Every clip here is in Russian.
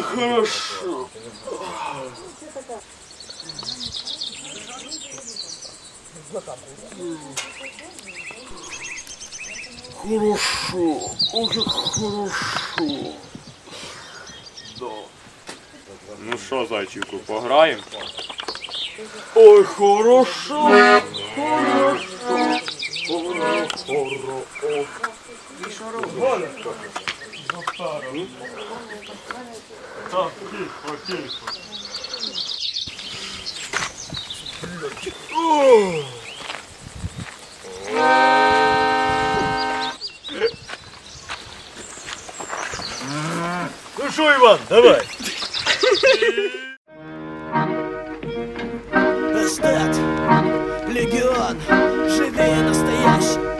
Ой, хорошо. Хорошо, как хорошо. Да. Ну що, зайчику, пограємо? Ой, хорошо. Так, тихо, тихо. Ну що, Іван, давай. Эстет, легион, живее настоящий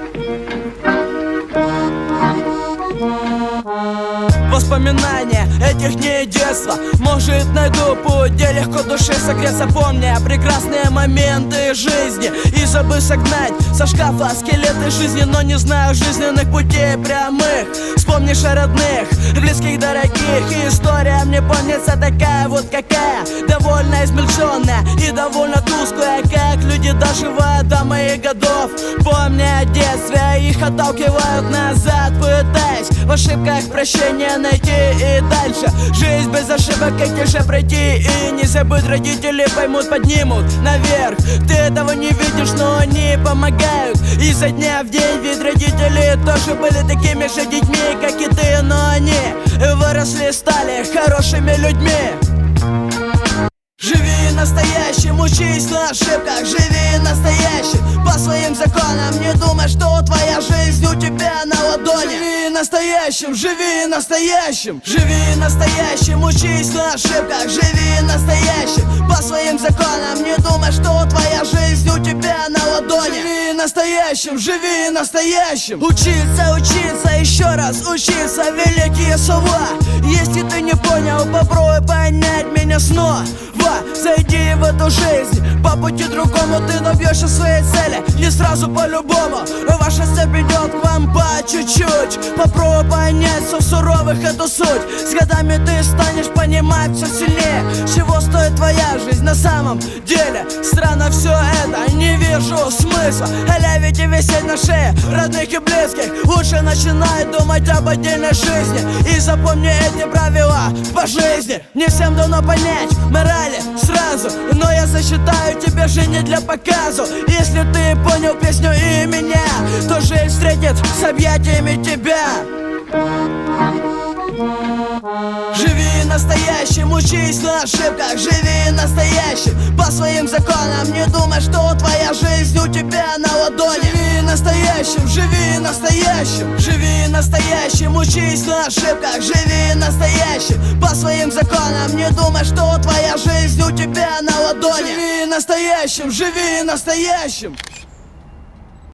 Воспоминания этих дней детства. Может найду путь, где легко души согреться Помня прекрасные моменты жизни. И забыв согнать со шкафа скелеты жизни Но не знаю жизненных путей прямых. Вспомнишь о родных, близких, дорогих. И история мне помнится такая вот какая. Довольно измельченная и довольно тусклая Как люди доживают до моих годов. Помня о детстве, их отталкивают назад Пытаясь в ошибках прощения найти и дальше. Жизнь без ошибок, как тише пройти. И не забыть родители поймут, поднимут наверх. Ты этого не видишь, но они помогают. Изо дня в день, ведь родители тоже были такими же детьми, как и ты. Но они выросли, стали хорошими людьми. Живи настоящим, учись на ошибках Живи настоящим, по своим законам Не думай, что твоя жизнь у тебя на ладони настоящим, живи настоящим. Живи настоящим, учись на ошибках Живи настоящим, по своим законам Не думай, что твоя жизнь у тебя на ладони. Живи настоящим, живи настоящим. Учиться, учиться, еще раз учиться Великие слова. Если ты не понял, попробуй понять меня снова. Зайди в эту жизнь По пути другому ты добьешься своей цели. Не сразу по-любому Ваша цепь идет к вам чуть-чуть Попробуй понять все в суровых эту суть. С годами ты станешь понимать все сильнее Чего стоит твоя жизнь на самом деле. Странно все это, не вижу смысла. Эля ведь и висеть на шее родных и близких. Лучше начинай думать об отдельной жизни. И запомни эти правила по жизни. Не всем дано понять морали сразу Но я засчитаю тебе же не для показу. Если ты понял песню и меня То жизнь встретит с объятиями тебя. Живи настоящим, учись на ошибках Живи настоящим, по своим законам Не думай, что твоя жизнь у тебя на ладони. Живи настоящим, живи настоящим Живи настоящим, учись на ошибках Живи настоящим, по своим законам Не думай, что твоя жизнь у тебя на ладони. Живи настоящим, живи настоящим